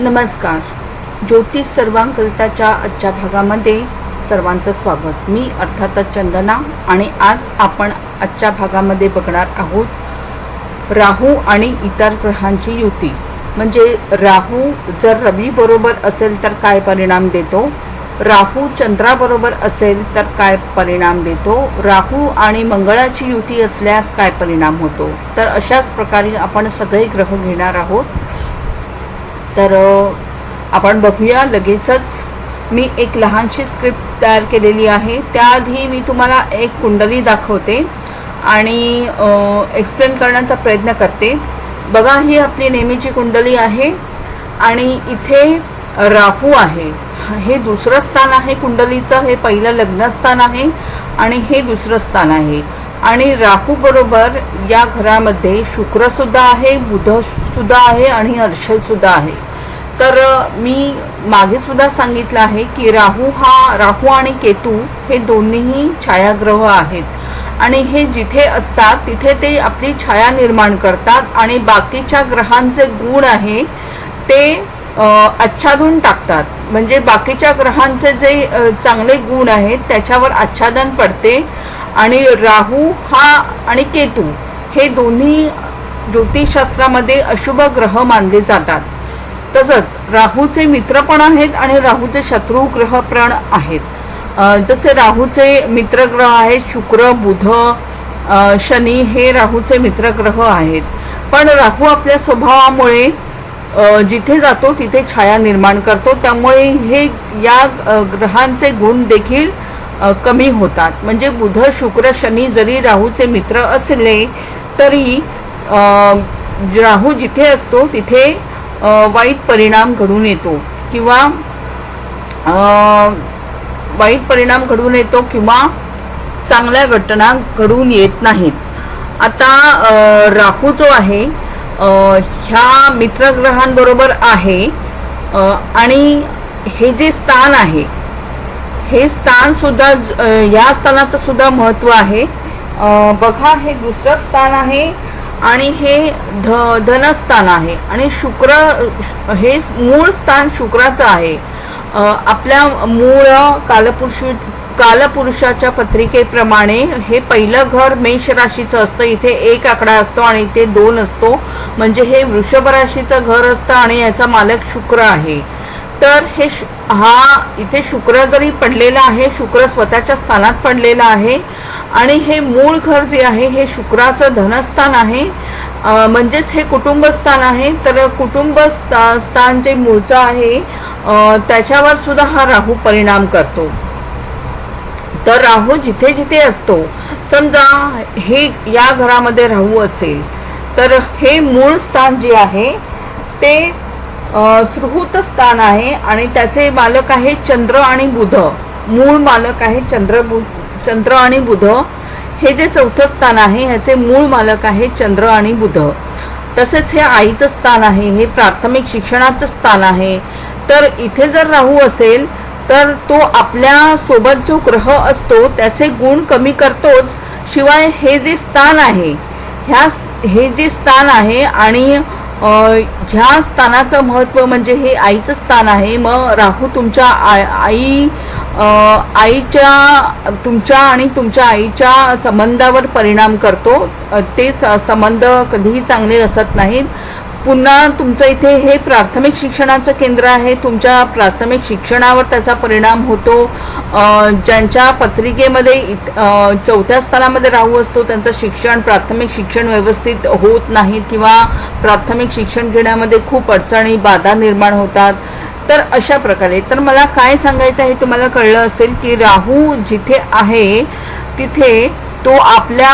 नमस्कार. ज्योतिष सर्वांकरिताच्या आजच्या भागामध्ये सर्वांचं स्वागत. मी अर्थातच चंदना आणि आज आपण आजच्या भागामध्ये बघणार आहोत राहू आणि इतर ग्रहांची युती. म्हणजे राहू जर रवीबरोबर असेल तर काय परिणाम देतो? राहू चंद्राबरोबर असेल तर काय परिणाम देतो? राहू आणि मंगळाची युती असल्यास काय परिणाम होतो? तर अशाच प्रकारे आपण सगळे ग्रह घेणार आहोत. तर आपण बघूया. लगेचच मी एक लहानशी स्क्रिप्ट तयार केलेली आहे. त्याआधी मी तुम्हाला एक कुंडली दाखवते आणि एक्सप्लेन करण्याचा प्रयत्न करते. बघा ही आपली नेहमीची कुंडली आहे आणि इथे राहू आहे. हे दुसरं स्थान आहे कुंडलीचं. हे पहिलं लग्नस्थान आहे आणि हे दुसरं स्थान आहे. आणि राहूबरोबर या घरामध्ये शुक्रसुद्धा आहे बुधसुद्धा आहे आणि हर्षलसुद्धा आहे. तर मी मागे सुद्धा सांगितलं आहे की राहू हा राहू आणि केतू हे दोन्हीही छायाग्रह आहेत. आणि हे जिथे असतात तिथे ते आपली छाया निर्माण करतात आणि बाकीच्या ग्रहांचे गुण आहे ते आच्छादून टाकतात. म्हणजे बाकीच्या ग्रहांचे जे चांगले गुण आहेत त्याच्यावर आच्छादन पडते आणि राहू हा आणि केतू हे दोन्ही ज्योतिषशास्त्रामध्ये अशुभ ग्रह मानले जातात. तसंच राहूचे मित्र पण आहेत आणि राहूचे शत्रू ग्रह पण आहेत. जसे राहूचे मित्रग्रह आहेत शुक्र बुध शनी हे राहूचे मित्रग्रह आहेत. पण राहू आपल्या स्वभावामुळे जिथे जातो तिथे छाया निर्माण करतो. त्यामुळे हे या ग्रहांचे गुण देखील कमी होतात. म्हणजे बुध शुक्र शनी जरी राहूचे मित्र असले तरी राहू जिथे असतो तिथे वाईट परिणाम घडून येतो किंवा वाईट परिणाम घडून येतो किंवा चांगल्या घटना घडून येत नाहीत. आता राहू जो आहे ह्या मित्रग्रहांबरोबर आहे आणि हे जे स्थान आहे हे स्थान सुद्धा ज- या स्थानाचं सुद्धा महत्त्व आहे. बघा हे दुसरं स्थान आहे आणि हे ध धनस्थान आहे. आणि शुक्र हे मूळ स्थान शुक्राचं आहे. आपल्या मूळ कालपुरुष कालपुरुषाच्या पत्रिकेप्रमाणे हे पहिलं घर मेष राशीचं असतं. इथे एक आकडा असतो आणि इथे दोन असतो. म्हणजे हे वृषभ राशीचं घर असतं आणि याचा मालक शुक्र आहे. तर हे शु- हा इथे शुक्र जरी पडलेला आहे शुक्र स्वतःच्या स्थानात पडलेला आहे. आणि हे मूळ घर जे आहे हे शुक्राचं धनस्थान आहे. म्हणजेच हे कुटुंबस्थान आहे. तर कुटुंबस्था स्थान जे मूळचं आहे त्याच्यावर सुद्धा हा राहू परिणाम करतो. तर राहू जिथे जिथे असतो. समजा हे या घरामध्ये राहू असेल तर हे मूळ स्थान जे आहे ते अ, सुहृत स्थान आहे आणि त्याचे मालक आहे चंद्र आणि बुध. मूळ मालक आहे चंद्र बु चंद्र आणि बुध. हे जे चौथं स्थान आहे ह्याचे मूळ मालक आहे चंद्र आणि बुध. तसेच हे आईचं स्थान आहे हे प्राथमिक शिक्षणाचं स्थान आहे. तर इथे जर राहू असेल तर तो आपल्यासोबत जो ग्रह असतो त्याचे गुण कमी करतोच. शिवाय हे जे स्थान आहे ह्या हे जे स्थान आहे आणि ह्या स्थानाचं महत्त्व म्हणजे हे आईचं स्थान आहे मग राहू तुमच्या आई आई आईच्या तुमच्या आणि तुमच्या आईच्या संबंधावर परिणाम करतो. ते स- संबंध कधीही चांगले असत नाहीत. पुन्हा तुमचं इथे हे प्राथमिक शिक्षणाचं केंद्र आहे. तुमच्या प्राथमिक शिक्षणावर त्याचा परिणाम होतो. ज्यांच्या पत्रिकेमध्ये चौथ्या स्थानामध्ये राहू असतो त्यांचं शिक्षण प्राथमिक शिक्षण व्यवस्थित होत नाही किंवा प्राथमिक शिक्षण घेण्यामध्ये खूप अडचणी बाधा निर्माण होतात. तर अशा प्रकारे. तर मला काय सांगायचं आहे तुम्हाला कळलं असेल की राहू जिथे आहे तिथे तो आपल्या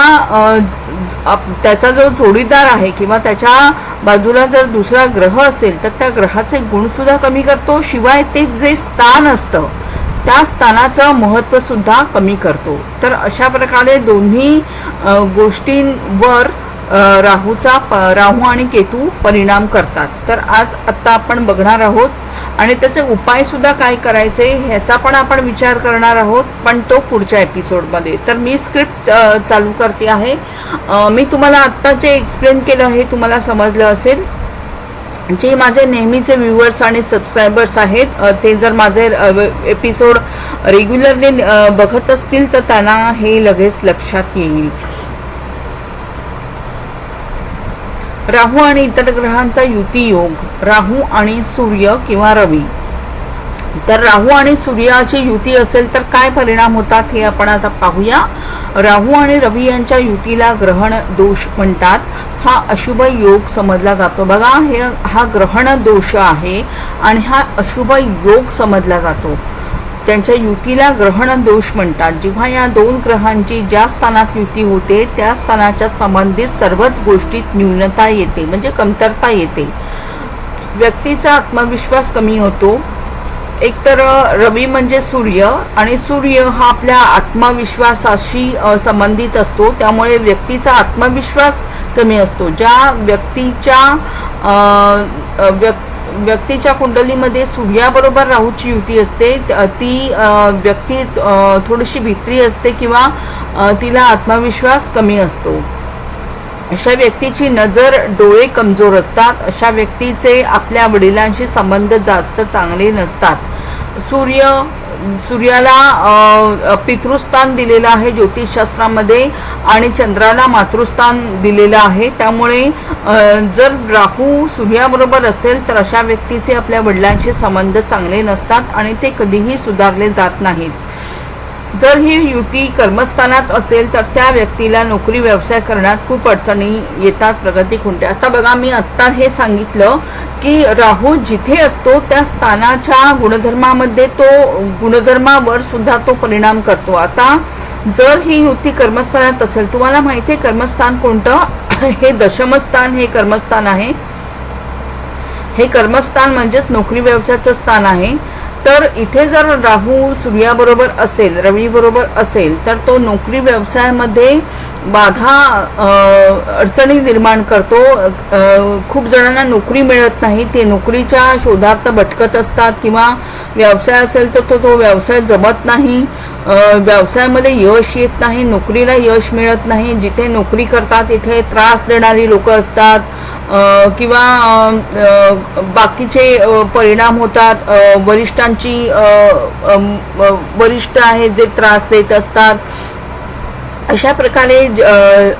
आप- त्याचा जो जोडीदार आहे किंवा त्याच्या बाजूला जर दुसरा ग्रह असेल तर त्या ग्रहाचे गुणसुद्धा कमी करतो. शिवाय ते जे स्थान असतं त्या स्थानाचं महत्त्वसुद्धा कमी करतो. तर अशा प्रकारे दोन्ही गोष्टींवर राहूचा प राहू आणि केतू परिणाम करतात. तर आज आत्ता आपण बघणार आहोत आणि त्याचे उपायसुद्धा काय करायचे ह्याचा पण आपण विचार करणार आहोत पण तो पुढच्या एपिसोडमध्ये. तर मी स्क्रिप्ट चालू करते आहे. मी तुम्हाला आत्ता जे एक्सप्लेन केलं आहे तुम्हाला समजलं असेल. जे माझे नेहमीचे व्ह्युअर्स आणि सबस्क्रायबर्स आहेत ते जर माझे एपिसोड रेग्युलरली बघत असतील तर त्यांना हे लगेच लक्षात येईल. राहू आणि इतर ग्रहांचा युती योग राहू आणि सूर्य किंवा रवी. तर राहू आणि सूर्याची युती असेल तर काय परिणाम होतात हे आपण आता पाहूया. राहू आणि रवी यांच्या युतीला ग्रहण दोष म्हणतात. हा अशुभ योग समजला जातो. बघा हे हा ग्रहण दोष आहे आणि हा अशुभ योग समजला जातो. त्यांच्या युतीला ग्रहण दोष म्हणतात. जेव्हा या दोन ग्रहांची ज्या स्थानात युती होते त्या स्थानाच्या संबंधित सर्वच गोष्टीत न्यूनता येते म्हणजे कमतरता येते. व्यक्तीचा आत्मविश्वास कमी होतो. एकतर रवी म्हणजे सूर्य आणि सूर्य हा आपल्या आत्मविश्वासाशी संबंधित असतो. त्यामुळे व्यक्तीचा आत्मविश्वास कमी असतो. ज्या व्यक्तीच्या व्यक्ती व्यक्तीच्या कुंडलीमध्ये सूर्याबरोबर राहूची युती असते. ती व्यक्ती थोडीशी भित्री असते किंवा तिला आत्मविश्वास कमी असतो. अशा व्यक्तीची नजर डोळे कमजोर असतात. अशा व्यक्तीचे आपल्या वडिलांशी संबंध जास्त चांगले नसतात. सूर्य सूर्याला पितृस्थान दिलेलं आहे ज्योतिषशास्त्रामध्ये आणि चंद्राला मातृस्थान दिलेलं आहे. त्यामुळे जर राहू सूर्याबरोबर असेल तर अशा व्यक्तीचे आपल्या वडिलांशी संबंध चांगले नसतात आणि ते कधीही सुधारले जात नाहीत. जर ही युती कर्मस्थानात असेल तर त्या व्यक्तीला नोकरी व्यवसाय करण्यात खूप अडचणी येतात प्रगती खुंटते. आता बघा मी आत्ता हे सांगितलं की राहू जिथे असतो त्या स्थानाच्या गुणधर्मामध्ये तो गुणधर्मावर सुद्धा तो परिणाम करतो. आता जर ही युती कर्मस्थानात असेल तुम्हाला माहिती आहे कर्मस्थान कोणतं? हे दशमस्थान हे कर्मस्थान आहे. हे कर्मस्थान म्हणजेच नोकरी व्यवसायाचं स्थान आहे. तर इथे जर राहू सूर्याबरोबर असेल रवीबरोबर असेल तर तो नोकरी व्यवसायामध्ये बाधा अडचणी निर्माण करतो. खूप जणांना नोकरी मिळत नाही. ते नोकरीच्या शोधार्थ भटकत असतात किंवा व्यवसाय असेल तर तो तो व्यवसाय जमत नाही. व्यवसायामध्ये यश येत नाही. नोकरीला यश मिळत नाही. जिथे नोकरी करतात तिथे त्रास देणारी लोक असतात. किंवा बाकीचे परिणाम होतात. वरिष्ठांची वरिष्ठ आहेत जे त्रास देत असतात. अशा प्रकारे ज-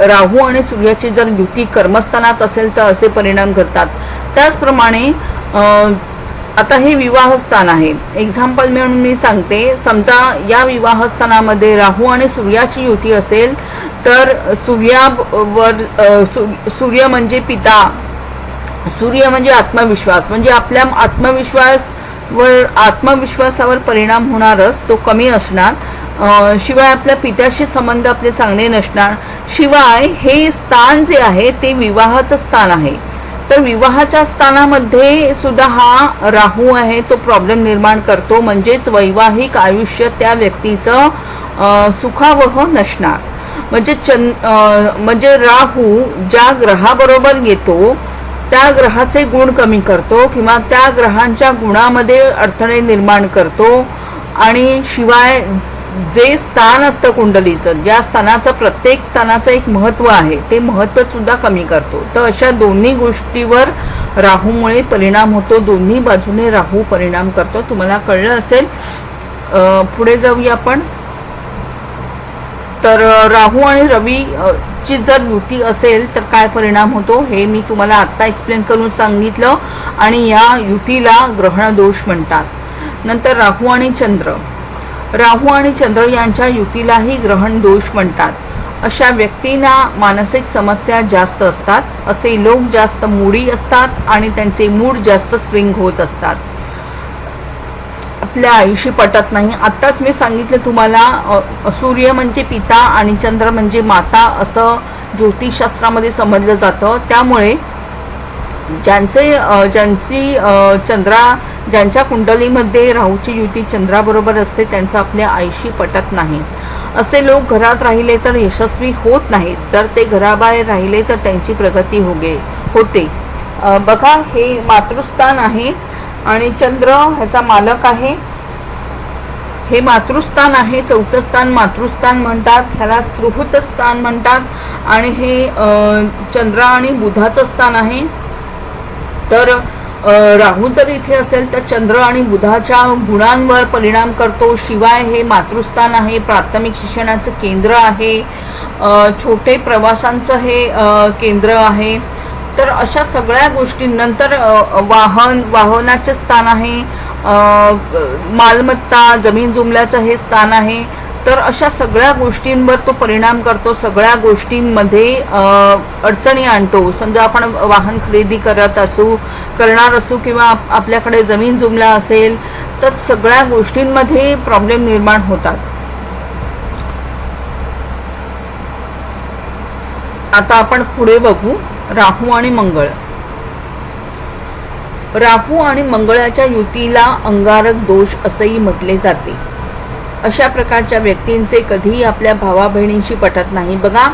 राहू आणि सूर्याची जर युती कर्मस्थानात असेल तर असे परिणाम घडतात. त्याचप्रमाणे आता हे विवाहस्थान आहे. एक्झाम्पल म्हणून मी सांगते. समजा या विवाहस्थानामध्ये राहू आणि सूर्याची युती असेल तर सूर्यावर सूर्य म्हणजे पिता. सूर्य म्हणजे आत्मविश्वास. म्हणजे आपल्या आत्मविश्वास वर आत्मविश्वासावर परिणाम होणारच तो कमी असणार. शिवाय आपल्या पित्याशी संबंध आपले चांगले नसणार. शिवाय हे स्थान जे आहे ते विवाहाचं स्थान आहे. तर विवाहाच्या स्थानामध्ये सुद्धा हा राहू आहे तो प्रॉब्लेम निर्माण करतो. म्हणजेच वैवाहिक आयुष्य त्या व्यक्तीचं सुखावह नसणार. म्हणजे चंद म्हणजे राहू ज्या ग्रहाबरोबर येतो त्या ग्रहाचे गुण कमी करतो किंवा त्या ग्रहांच्या गुणामध्ये अडथळे निर्माण करतो. आणि शिवाय जे स्थान असतं कुंडलीचं ज्या स्थानाचं प्रत्येक स्थानाचं एक महत्त्व आहे ते महत्त्वसुद्धा कमी करतो. तर अशा दोन्ही गोष्टीवर राहूमुळे परिणाम होतो दोन्ही बाजूने राहू परिणाम करतो. तुम्हाला कळलं असेल? पुढे जाऊया आपण. तर राहू आणि रवी ची जर युती असेल तर काय परिणाम होतो? हे मी तुम्हाला आत्ता एक्सप्लेन करून सांगितलं आणि या युतीला ग्रहण दोष म्हणतात. नंतर राहू आणि चंद्र. राहू आणि चंद्र यांच्या युतीलाही ग्रहण दोष म्हणतात. अशा व्यक्तींना मानसिक समस्या जास्त असतात असे लोक जास्त मूडी असतात आणि त्यांचे मूड जास्त स्विंग होत असतात. आपल्या आईशी पटत नाही. आत्ताच मी सांगितलं तुम्हाला सूर्य म्हणजे पिता आणि चंद्र म्हणजे माता असं ज्योतिषशास्त्रामध्ये समजलं जातं. त्यामुळे ज्यांचे ज्यांची चंद्रा ज्यांच्या कुंडलीमध्ये राहूची युती चंद्राबरोबर असते त्यांचं आपल्या आईशी पटत नाही. असे लोक घरात राहिले तर यशस्वी होत नाहीत. जर ते घराबाहेर राहिले तर त्यांची प्रगती होगे होते. बघा हे मातृस्थान आहे आणि चंद्र ह्याचा मालक आहे. हे मातृस्थान आहे चौथं स्थान मातृस्थान म्हणतात ह्याला सुहृत स्थान म्हणतात आणि हे चंद्र आणि बुधाचं स्थान आहे. तर राहू जर इथे असेल तर चंद्र आणि बुधाच्या गुणांवर परिणाम करतो. शिवाय हे मातृस्थान आहे प्राथमिक शिक्षणाचं केंद्र आहे छोटे प्रवासांचं हे केंद्र आहे. तर अशा सगळ्या गोष्टींनंतर वाहन वाहनाचे स्थान आहे मालमत्ता जमीन जुमल्याचं हे स्थान आहे. तर अशा सगळ्या गोष्टींवर तो परिणाम करतो. सगळ्या गोष्टींमध्ये अडचणी आणतो. समजा आपण वाहन खरेदी करत असू करणार असू किंवा आप- आपल्याकडे जमीन जुमला असेल तर सगळ्या गोष्टींमध्ये प्रॉब्लेम निर्माण होतात. आता आपण पुढे बघू राहू आणि मंगळ. राहू आणि मंगळाच्या युतीला अंगारक दोष असंही म्हटले जाते. अशा प्रकारच्या व्यक्तींचे कधीही आपल्या भावा बहिणींशी पटत नाही. बघा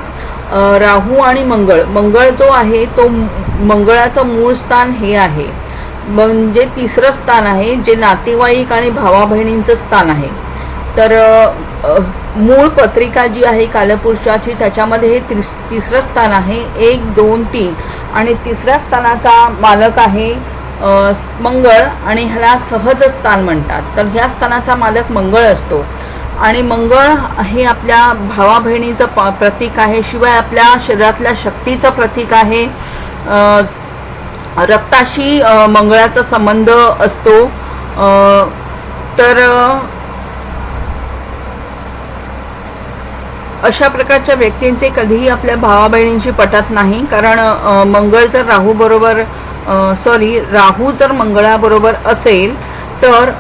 राहू आणि मंगळ. मंगळ जो आहे तो मंगळाचं मूळ स्थान हे आहे. म्हणजे तिसरं स्थान आहे जे नातेवाईक आणि भावा बहिणींचं स्थान आहे. तर मूळ पत्रिका जी आहे कालपुरुषाची त्याच्यामध्ये हे तिस तिसरं स्थान आहे. एक दोन तीन. आणि तिसऱ्या स्थानाचा मालक आहे मंगळ. आणि ह्याला सहज स्थान म्हणतात. तर ह्या स्थानाचा मालक मंगळ असतो. आणि मंगळ हे आपल्या भावा बहिणीचं प प्रतीक आहे. शिवाय आपल्या शरीरातल्या शक्तीचं प्रतीक आहे. रक्ताशी मंगळाचा संबंध असतो. तर अशा प्रकारच्या व्यक्तींचे कधीही आपल्या भावा बहिणींशी पटत नाही. कारण मंगळ जर राहू बरोबर सॉरी राहू जर मंगळाबरोबर असेल तर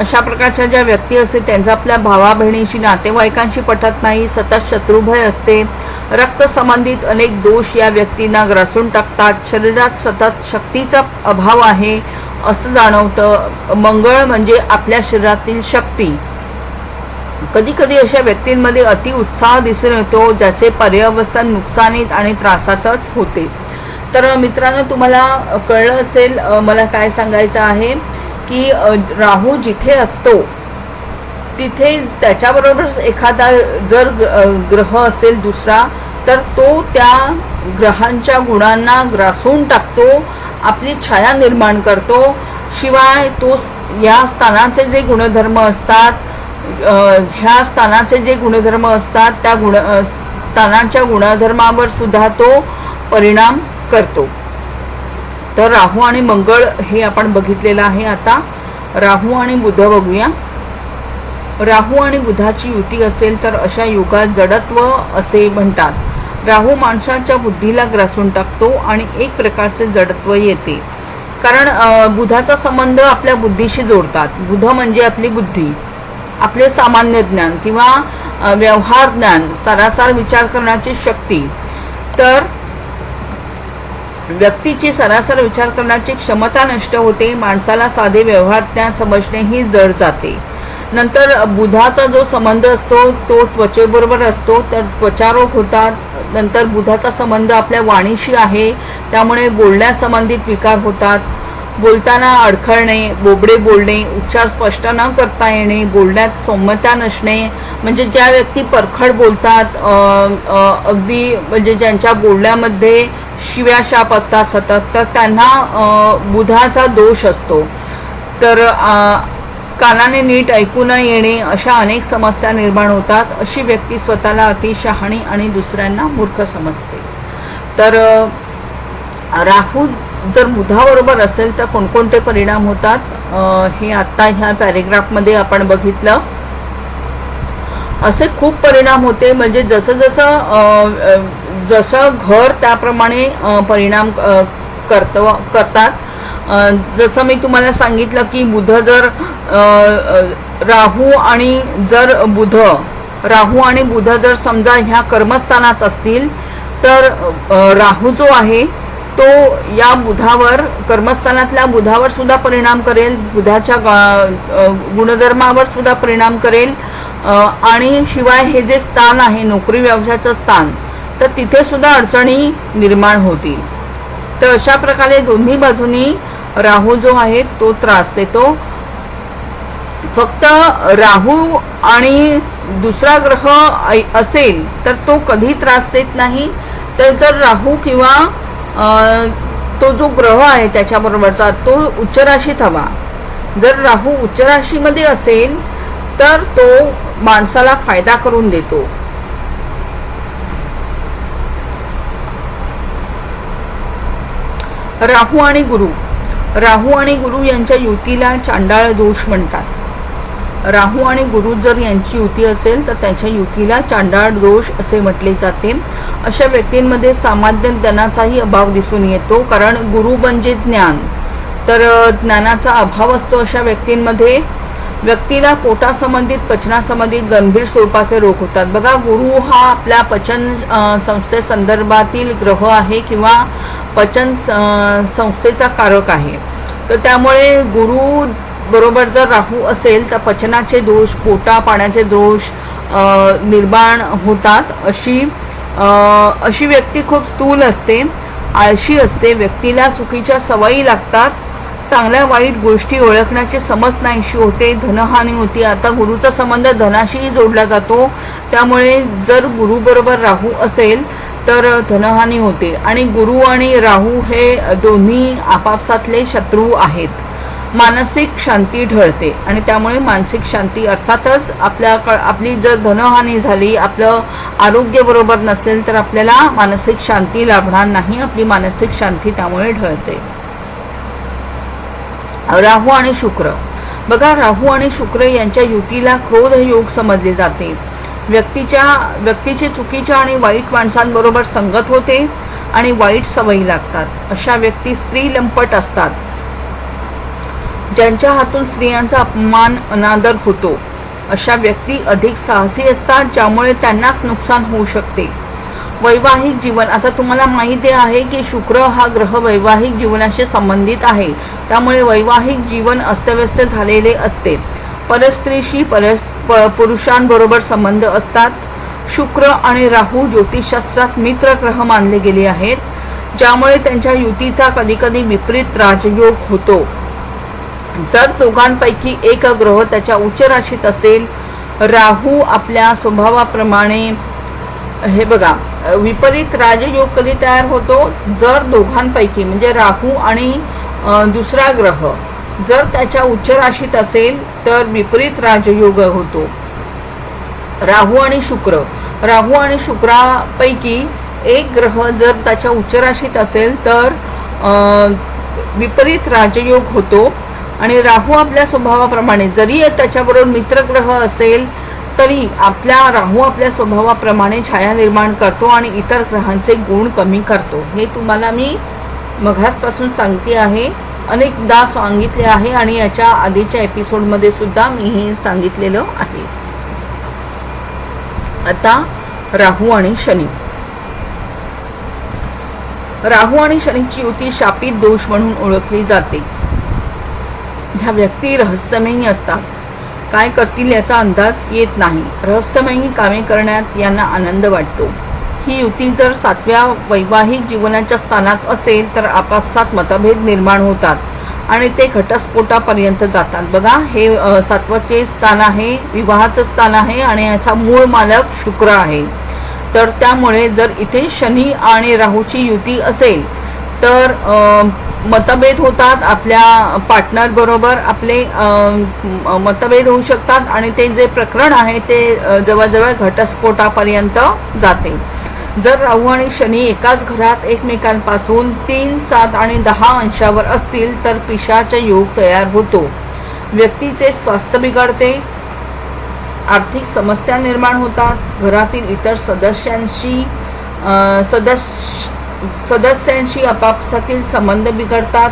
अशा प्रकारच्या ज्या व्यक्ती असते त्यांचा आपल्या भावा बहिणीशी नातेवाईकांशी पटत नाही सतत शत्रुभय असते. रक्त संबंधित अनेक दोष या व्यक्तींना ग्रासून टाकतात. शरीरात सतत शक्तीचा अभाव आहे असं जाणवतं. मंगळ म्हणजे आपल्या शरीरातील शक्ती. कधी कधी अशा व्यक्तींमध्ये अति उत्साह दिसून येतो ज्याचे पर्यावसन नुकसानीत आणि त्रासातच होते. तर मित्रांनो तुम्हाला कळलं असेल मला काय सांगायचं आहे? की राहू जिथे असतो तिथे त्याच्याबरोबर एखादा जर ग्रह असेल दुसरा तर तो त्या ग्रहांच्या गुणांना ग्रासून टाकतो आपली छाया निर्माण करतो. शिवाय तो या स्थानाचे जे गुणधर्म असतात ह्या स्थानाचे जे गुणधर्म असतात त्या गुण स्थानाच्या गुणधर्मावर सुद्धा तो परिणाम करतो. तर राहू आणि मंगळ हे आपण बघितलेलं आहे आता. राहू आणि बुध बघूया. राहू आणि बुधाची युती असेल तर अशा युगात जडत्व असे म्हणतात. राहू माणसाच्या बुद्धीला ग्रासून टाकतो आणि एक प्रकारचे जडत्व येते. कारण बुधाचा संबंध आपल्या बुद्धीशी जोडतात. बुध म्हणजे आपली बुद्धी. आपले सामान्य ज्ञान किंवा व्यवहार ज्ञान सारासार विचार करण्याची शक्ती. तर व्यक्तीची सरासर विचार करण्याची क्षमता नष्ट होते माणसाला साधे व्यवहार ज्ञान समजणे ही जड जाते. नंतर बुधाचा जो संबंध असतो तो त्वचेबरोबर असतो तर त्वचारोग होतात. नंतर बुधाचा संबंध आपल्या वाणीशी आहे त्यामुळे बोलण्यासंबंधित विकार होतात. बोलताना अडखळणे बोबडे बोलणे उच्चार स्पष्ट न करता येणे बोलण्यात सौम्यता नसणे म्हणजे ज्या व्यक्ती परखड बोलतात अगदी म्हणजे ज्यांच्या बोलण्यामध्ये शिव्या शाप असतात सतत तर त्यांना बुधाचा दोष असतो. तर कानाने नीट ऐकू न येणे अशा अनेक समस्या निर्माण होतात. अशी व्यक्ती स्वतःला अतिशहाणी आणि दुसऱ्यांना मूर्ख समजते. तर राहू जर बुधाबरोबर असेल तर कोणकोणते परिणाम होतात? हे आत्ता ह्या पॅरेग्राफमध्ये आपण बघितलं. असे खूप परिणाम होते. म्हणजे जसं जसं जसं घर त्याप्रमाणे परिणाम करतो करतात. जसं मी तुम्हाला सांगितलं की बुध जर राहू आणि जर बुध राहू आणि बुध जर समजा ह्या कर्मस्थानात असतील तर राहू जो आहे तो या बुधावर कर्मस्थानातल्या बुधावर सुद्धा परिणाम करेल बुधाच्या गुणधर्मावर सुद्धा परिणाम करेल आणि शिवाय हे जे स्थान आहे नोकरी व्यवसायाचं स्थान तर तिथे सुद्धा अडचणी निर्माण होतील. तर अशा प्रकारे दोन्ही बाजूनी राहू जो आहे तो त्रास देतो. फक्त राहू आणि दुसरा ग्रह ऐ- असेल तर तो कधी त्रास देत नाही. तर जर राहू किंवा तो जो ग्रह आहे त्याच्याबरोबरचा तो उच्च राशीत हवा जर राहू उच्च राशीमध्ये असेल तर तो माणसाला फायदा करून देतो. राहू आणि गुरु. राहू आणि गुरु यांच्या युतीला चांडाळ दोष म्हणतात. राहू आणि गुरु जर यांची युती असेल तर त्यांच्या युतीला चांडाळ दोष असे म्हटले जाते. अशा व्यक्तींमध्ये सामान्य ज्ञानाचाही अभाव दिसून येतो कारण गुरु म्हणजे ज्ञान. तर ज्ञानाचा अभाव असतो अशा व्यक्तींमध्ये. व्यक्तीला पोटासंबंधित पचनासंबंधित गंभीर स्वरूपाचे रोग होतात. बघा गुरु हा आपल्या पचन संस्थे संस्थेसंदर्भातील ग्रह आहे किंवा पचन संस्थेचा कारक आहे. तर त्यामुळे गुरु बरोबर जर राहू असेल तर पचनाचे दोष पोटा पाण्याचे दोष निर्माण होतात. अशी अशी व्यक्ती खूप स्थूल असते. आळशी असते. व्यक्तीला चुकीच्या सवयी लागतात. चांगल्या वाईट गोष्टी ओळखण्याची समज नाहीशी होते. धनहानी होती. आता गुरुचा संबंध धनाशीही जोडला जातो. त्यामुळे जर गुरुबरोबर राहू असेल तर धनहानी होते. आणि गुरु आणि राहू हे दोन्ही आपापसातले शत्रू आहेत. मानसिक शांती ढळते. आणि त्यामुळे मानसिक शांती अर्थातच आपल्या क- आपली जर धनहानी झाली आपलं आरोग्य बरोबर नसेल तर आपल्याला मानसिक शांती लाभणार नाही. आपली मानसिक शांती त्यामुळे ढळते. राहू आणि शुक्र. बघा राहू आणि शुक्र यांच्या युतीला क्रोध योग समजले जाते. व्यक्तीच्या व्यक्तीची चुकीच्या आणि वाईट माणसांबरोबर संगत होते आणि वाईट सवयी लागतात. अशा व्यक्ती स्त्री लंपट असतात ज्यांच्या हातून स्त्रियांचा अपमान अनादर होतो. अशा व्यक्ती अधिक साहसी असतात ज्यामुळे त्यांनाच नुकसान होऊ शकते. वैवाहिक जीवन आता तुम्हाला माहिती आहे की शुक्र हा ग्रह वैवाहिक जीवनाशी संबंधित आहे. त्यामुळे वैवाहिक जीवन अस्तव्यस्त झालेले असते. परस्त्रीशी परस प- पुरुषांबरोबर संबंध असतात. शुक्र आणि राहू ज्योतिषशास्त्रात मित्र ग्रह मानले गेले आहेत ज्यामुळे त्यांच्या युतीचा कधीकधी विपरीत राजयोग होतो. जर दोघांपैकी एक ग्रह त्याच्या उच्च राशीत असेल राहू आपल्या स्वभावाप्रमाणे हे बघा विपरीत राजयोग कधी तयार होतो? जर दोघांपैकी म्हणजे राहू आणि दुसरा ग्रह जर त्याच्या उच्च राशीत असेल तर विपरीत राजयोग होतो. राहू आणि शुक्र. राहू आणि शुक्रापैकी एक ग्रह जर त्याच्या उच्चराशीत असेल तर विपरीत राजयोग होतो. आणि राहू आपल्या स्वभावाप्रमाणे जरी त्याच्याबरोबर मित्रग्रह असेल तरी आपल्या राहू आपल्या स्वभावाप्रमाणे छाया निर्माण करतो आणि इतर ग्रहांचे गुण कमी करतो. हे तुम्हाला मी मघासपासून सांगते आहे. अनेकदा सांगितले आहे आणि याच्या आधीच्या एपिसोडमध्ये सुद्धा मी हे सांगितलेलं आहे. आता राहू आणि शनी. राहू आणि शनीची युती शापित दोष म्हणून ओळखली जाते. ह्या व्यक्ती रहस्यमयी असतात. काय करतील याचा अंदाज येत नाही. रहस्यमयी कामे करण्यात यांना आनंद वाटतो. ही युती जर सातव्या वैवाहिक जीवनाच्या स्थानात असेल तर आपापसात मतभेद निर्माण होतात आणि ते घटस्फोटापर्यंत जातात. बघा हे सातवाचे स्थान आहे विवाहाचं स्थान आहे आणि याचा मूळ मालक शुक्र आहे. तर त्यामुळे जर इथे शनी आणि राहूची युती असेल तर मतभेद होतात आपल्या पार्टनरबरोबर आपले मतभेद होऊ शकतात आणि ते जे प्रकरण आहे ते जवळजवळ घटस्फोटापर्यंत जाते. जर राहू आणि शनी एकाच घरात एकमेकांपासून तीन सात आणि दहा अंशावर असतील तर पिशाचा योग तयार होतो. व्यक्तीचे स्वास्थ्य बिघडते आर्थिक समस्या निर्माण होतात घरातील इतर सदस्यांशी सदस्य सदस्यांशी आपापसातील संबंध बिघडतात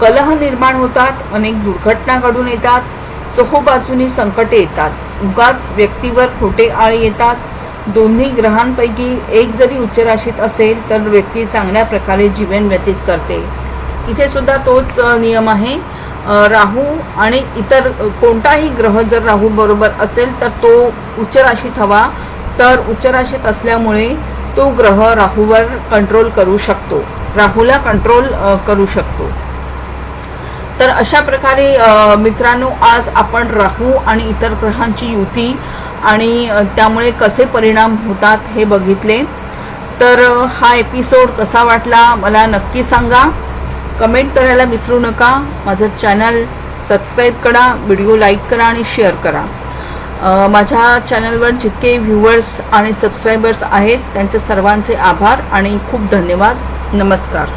कलह निर्माण होतात अनेक दुर्घटना घडून येतात चोहोबाजूनी संकटे येतात उगाच व्यक्तीवर खोटे आळी येतात दोन्ही ग्रहांपैकी एक जरी उच्च राशीत असेल तर व्यक्ती चांगल्या प्रकारे जीवन व्यतीत करते. इथे सुद्धा तोच नियम आहे. राहू आणि इतर कोणताही ग्रह जर राहू बरोबर असेल तर तो उच्च राशीत हवा. तर उच्च राशीत असल्यामुळे तो ग्रह राहूवर कंट्रोल करू शकतो. राहूला कंट्रोल करू शकतो. तर अशा प्रकारे मित्रांनो आज आपण राहू आणि इतर ग्रहांची युती आणि त्यामुळे कसे परिणाम होतात हे बघितले. तर हा एपिसोड कसा वाटला मला नक्की सांगा. कमेंट करायला विसरू नका. माझं चॅनल सबस्क्राईब करा व्हिडिओ लाईक करा आणि शेअर करा. माझ्या चॅनलवर जितके व्ह्यूवर्स आणि सबस्क्रायबर्स आहेत त्यांचे सर्वांचे आभार आणि खूप धन्यवाद. नमस्कार.